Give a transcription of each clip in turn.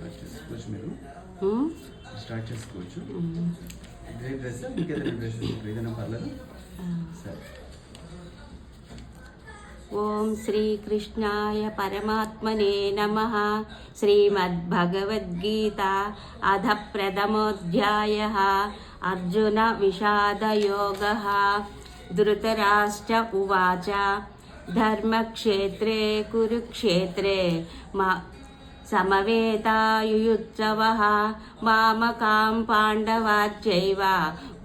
Start చేసుకోవచ్చు మీరు. Start చేసుకోవచ్చు. ఇదే డ్రెస్ మీకు ఏదైనా డ్రెస్ ఏదైనా పర్లేదు? సరే. ఓం శ్రీకృష్ణాయ పరమాత్మనే నమ. శ్రీమద్భగవద్గీత అధ ప్రథమోధ్యాయ అర్జున విషాదయోగ. ధృతరాష్ట్ర ఉవాచ. ధర్మక్షేత్రే కురుక్షేత్రే. మా సమవేతాయుయుత్సవः మామకాం పాండవాచ్చైవ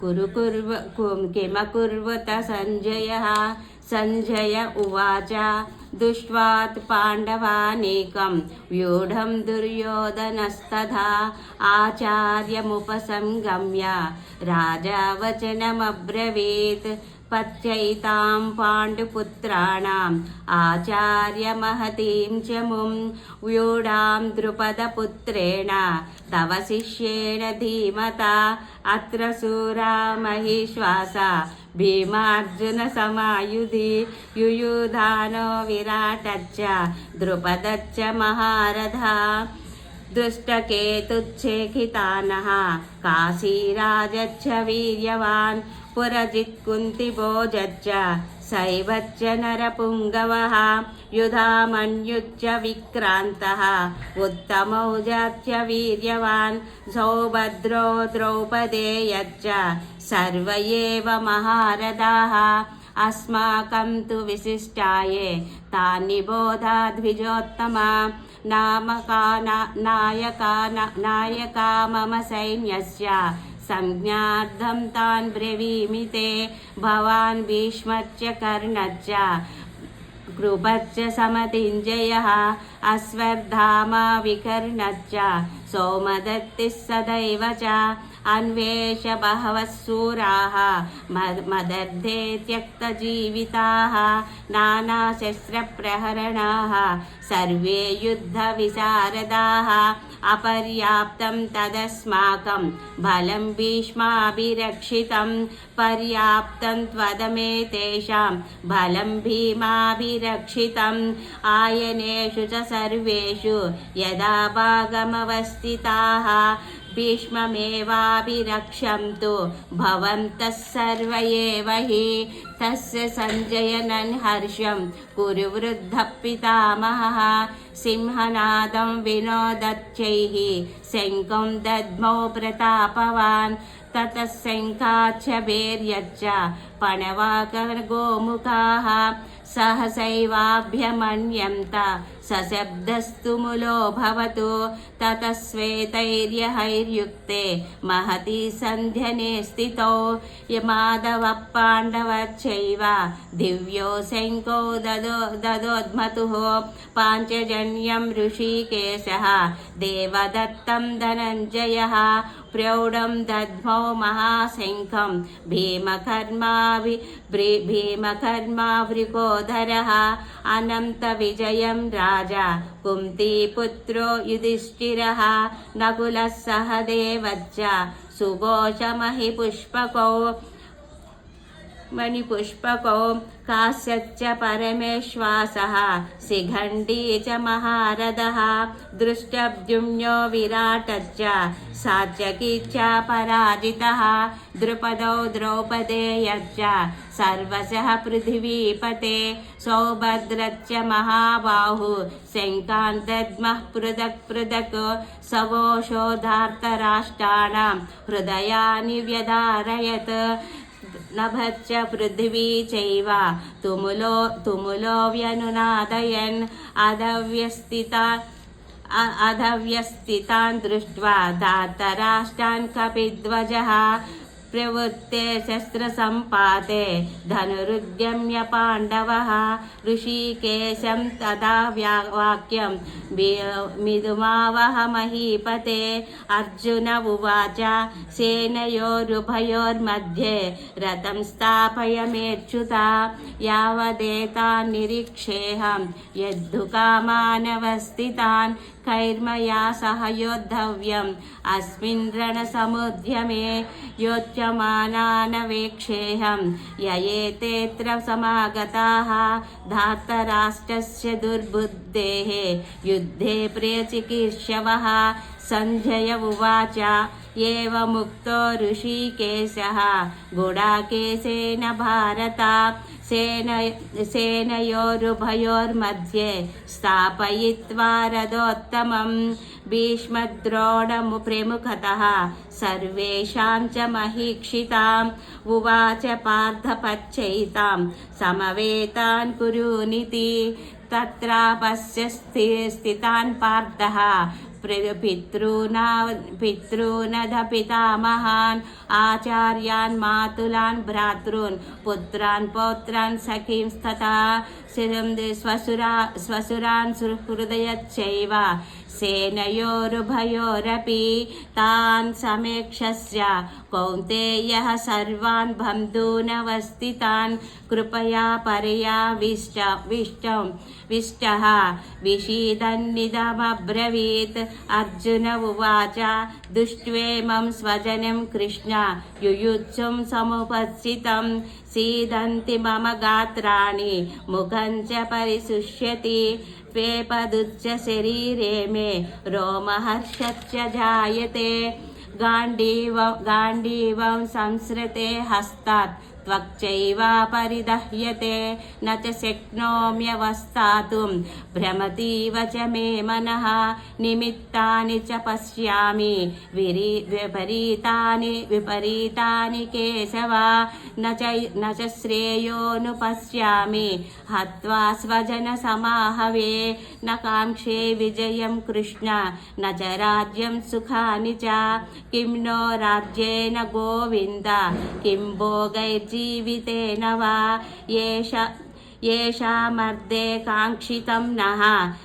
కురు కుర్వ కు- కిమకుర్వత సంజయः సంజయ ఉవాచ దుష్వాత్ పాండవానేకం వ్యూఢం దుర్యోధనస్తథా ఆచార్యముపసంగమ్య రాజా వచనమబ్రవీత్ పచ్చైతాం పాండుపుత్రాణం ఆచార్యమహతీం చ ముం వ్యూఢాం ద్రుపదపుత్రేణ తవ శిష్యేణ ధీమతా అత్ర శూరా మహిశ్వాస భీమార్జున సమాయుధి యుయుధానో విరాటచ్చ ద్రుపదచ్చ మహారథ दृष्टकेतुच्छेखितानः काशीराजच्च वीर्यवान् पुरजित्कुन्तिभोजच्च शैवच्च नरपुङ्गवः युधामन्युच्च विक्रान्तः उत्तमौजाच्च वीर्यवान् सौभद्रो द्रौपदेयच्च सर्व एव महारथाः अस्माकं तु विशिष्टाये तानि बोधा द्विजोत्तमा नायका मम सैन्यस्य। संज्ञार्थं तान् ब्रवीमि ते, भवान् भीष्मच्च कर्णच्च। कृपच्च समतिञ्जयः, अश्वत्थामा विकर्णश्च सोमदत्तिः सदैव च। అన్వేష బహవశూరాः మదర్థే త్యక్తజీవితాः నానాశస్త్రప్రహరణాः సర్వే యుద్ధవిశారదాः అపర్యాప్తం తదస్మాకం బలం భీష్మాభిరక్షితం పర్యాప్తం త్వదమే తేషాం బలం భీమాభిరక్షితం ఆయనేషు చ సర్వేషు యదా భాగమవస్థితాః भीष्ममेवाभिरक्षन्तु भवन्तः सर्व एव हि तस्य सञ्जयनन् हर्षं कुरु वृद्धः पितामहः सिंहनादं विनोदच्चैः शङ्खं दद्मौ प्रतापवान् ततः शङ्खाच्च भैर्यच्च पणवाकगोमुखाः सहसैवाभ्यमन्यन्त सशब्दस्तु मुलो भवतु ततः श्वेतैर्यहैर्युक्ते महती सन्ध्यने स्थितौ यमाधवः पाण्डवश्चैव दिव्यो शङ्को ददो, ददोद्मतुः। पाञ्चजन्यं ऋषिकेशः। देवदत्तं धनञ्जयः। प्रौढं दध्मौ महाशङ्खं भीमकर्माभि भीमकर्मावृकोधरः अनन्तविजयं राजा कुन्तीपुत्रो युधिष्ठिरः नकुलः सह देवच्च सुघोषमहिपुष्पकौ मणिपुष्पकौ काश्यच्च परमेश्वासः शिखण्डी च महारथः दृष्टद्युम्नो विराटश्च सात्यकी च पराजितः द्रुपदौ द्रौपदेयश्च, सर्वशः पृथिवीपते, सौभद्रश्च महाबाहु, शङ्कान्तद्मः पृथक् पृथक्, सवोषोधार्तराष्ट्राणां हृदयानि व्यधारयत्। नभच्च पृथ्वी चैव। तुमुलो तुमुलो व्यनुनादयन् अधव्यस्थिता अधव्यस्थितान् दृष्ट्वा धातराष्ट्रान् कपिध्वजः। प्रवृत्ते शस्त्रसम्पाते धनुरुद्यम्य पाण्डवः ऋषिकेशं तदा वाक्यं मिदुमावह महीपते। अर्जुन उवाच, सेनयोरुभयोर्मध्ये रथं स्थापयमेच्युता यावदेतान् निरीक्षेऽहं यद्धुकामानवस्थितान् कैर्मया सह योद्धव्यम् अस्मिन् रणसमुद्यमे योच्च युज्यमानानवेक्षेऽहं य एतेऽत्र समागताः धार्तराष्ट्रस्य दुर्बुद्धेः। युद्धे प्रियचिकीर्षवः सञ्जय उवाच। एवमुक्तो ऋषिकेशः। गुडाकेशेन भारत। सेन सेनयोरुभयोर्मध्ये स्थापयित्वा रथोत्तमं भीष्मद्रोणमुप्रमुखतः। सर्वेषां च महीक्षिताम्, उवाच पार्थपच्चैतां समवेतान् कुरुनिति, तत्रापस्य स्थि स्थितान् पार्थः। पितॄना पितॄनध पितामहान् आचार्यान् मातुलान् भ्रातॄन् पुत्रान् पौत्रान् सखींस्तथा स्वसुरा स्वसुरान् सुहृदयश्चैव सेनयोरुभयोरपि तान् समेक्षस्य कौन्तेयः सर्वान् बन्धूनवस्थितान् कृपया परया विष्ट विष्टं। विष्टः विषीदन्निदमब्रवीत् अर्जुन उवाच दुष्ट्वेमं स्वजनं कृष्ण, युयुत्सुं समुपस्थितं। सीदन्ति मम गात्राणि, मुखं च परिशुष्यति पेपदुच्च शरीरे मे रोमहर्षश्च जायते। गाण्डीव गाण्डीवं संसृते हस्तात्। त्वक्चैव परिदह्यते, न च शक्नोम्यवस्थातुं भ्रमतीव च मे मनः, निमित्तानि च पश्यामि। विरी, विपरीतानि विपरीतानि केशव, न च न च श्रेयोनुपश्यामि हत्वा स्वजनसमाहवे न काङ्क्षे विजयं कृष्ण। न च राज्यं सुखानि च। किं नो राज्येन गोविन्द। किं भोगैर्जीवितेन वा? एष येषामर्थे काङ्क्षितं नः।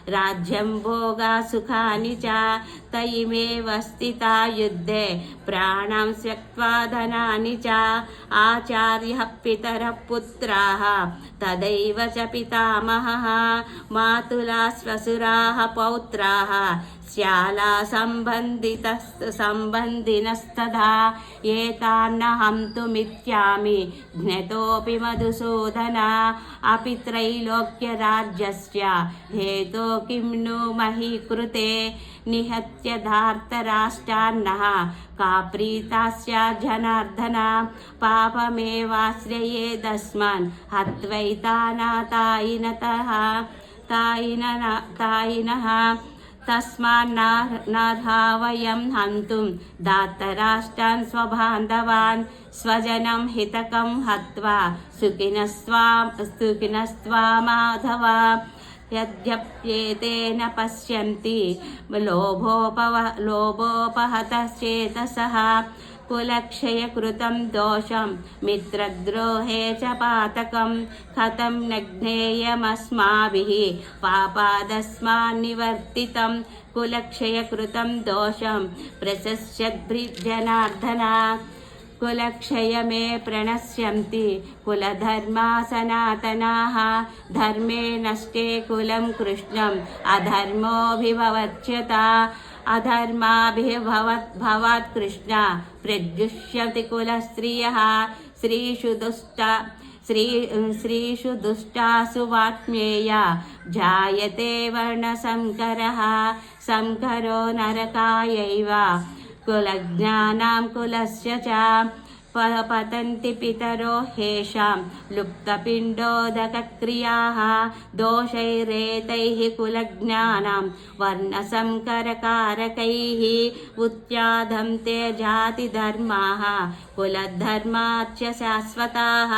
राज्यं भोगासुखानि च। तयिमेव स्थिता युद्धे प्राणां त्यक्त्वा धनानि च। आचार्यः पितरः पुत्राः। तदैव च पितामहः। मातुला स्वसुराः पौत्राः। श्याला सम्बन्धितस् सम्बन्धिनस्तथा एतान्न हन्तुमिच्छामि ज्ञतोऽपि मधुसूदन, अपि त्रैलोक्यराज्यस्य हेतो किं नु मही कृते निहत्य धार्तराष्ट्रान्नः का प्रीता स्यात् जनार्दन पापमेवाश्रयेदस्मान् हत्वैतानातायिनतः तायिन। तायिनः तस्मान्नार्हा वयं हन्तुं दातराष्ट्रान् स्वबान्धवान् स्वजनं हितकं हत्वा सुखिनस्त्वा सुखिनस्त्वा माधवा यद्यप्येतेन पश्यन्ति लोभोपव, लोभोपहतश्चेतसः। कुलक्षयकृतं दोषं, मित्रद्रोहे च पातकं, कथं न ज्ञेयमस्माभिः पापादस्मान्निवर्तितं कुलक्षयकृतं दोषं प्रशस्यद्भिर्जनार्दन कुलक्षय मे प्रणश्यन्ति कुलधर्मा सनातनाः धर्मे नष्टे कुलं कृष्णम् अधर्मोऽभिभवच्यत अधर्माभिभवत् भवात् कृष्ण। प्रद्युष्यति कुलस्त्रियः। स्त्रीषु दुष्ट श्री स्त्रीषु दुष्टासु वात्म्येया जायते वर्णसङ्करः सङ्करो नरकायैव। कुलज्ञानां कुलस्य च पतन्ति पितरो हेषां लुप्तपिण्डोदकक्रियाः दोषैरेतैः कुलज्ञानां वर्णसंकरकारकैः उत्याधं ते जातिधर्माः कुलधर्माच्च शाश्वताः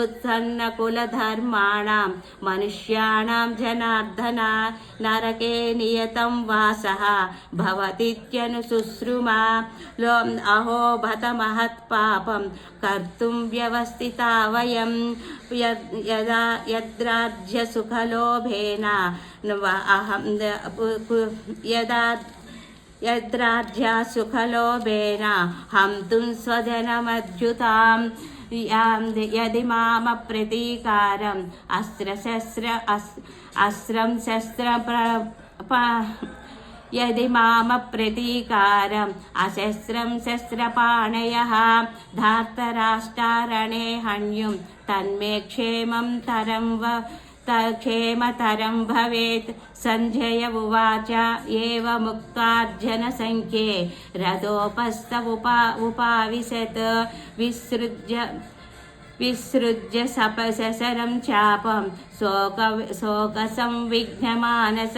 उत्सन्नकुलधर्माणां मनुष्याणां जनार्दन नरके नियतं वासः भवतीत्यनुशुश्रुमा अहो भत महत्पापं कर्तुं व्यवस्थिता वयं यद्- यदा यद्राज्यसुखलोभेन अहं यदा यद्राज्या सुखलोभेन हन्तुं स्वजनमद्युतां यां- यदि मामप्रतीकारम् अस्त्रशस्त्र अस् अस्त्रं शस्त्र यदि मामप्रतीकारम् अशस्त्रं शस्त्रपाणयः धार्तराष्ट्रारणे हन्युं तन्मे क्षेमं तरं व क्षेमतरं भवेत्। सञ्जय उवाच एवमुक्तार्जनसङ्ख्ये रथोपस्थ उपा उपाविशत्। विसृज्य విసృజ్య సపసరం చాపం శోక శోక సంవిఘ్నమానస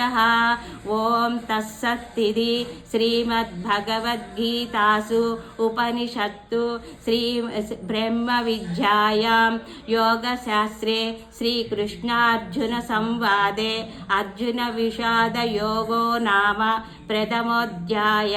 ఓం తస్సత్తిది శ్రీమద్భగవద్గీతాసు ఉపనిషత్తు శ్రీ బ్రహ్మ విద్యాయాం యోగశాస్త్రే శ్రీకృష్ణార్జున సంవాదే అర్జున విషాదయోగో నామ ప్రథమోధ్యాయ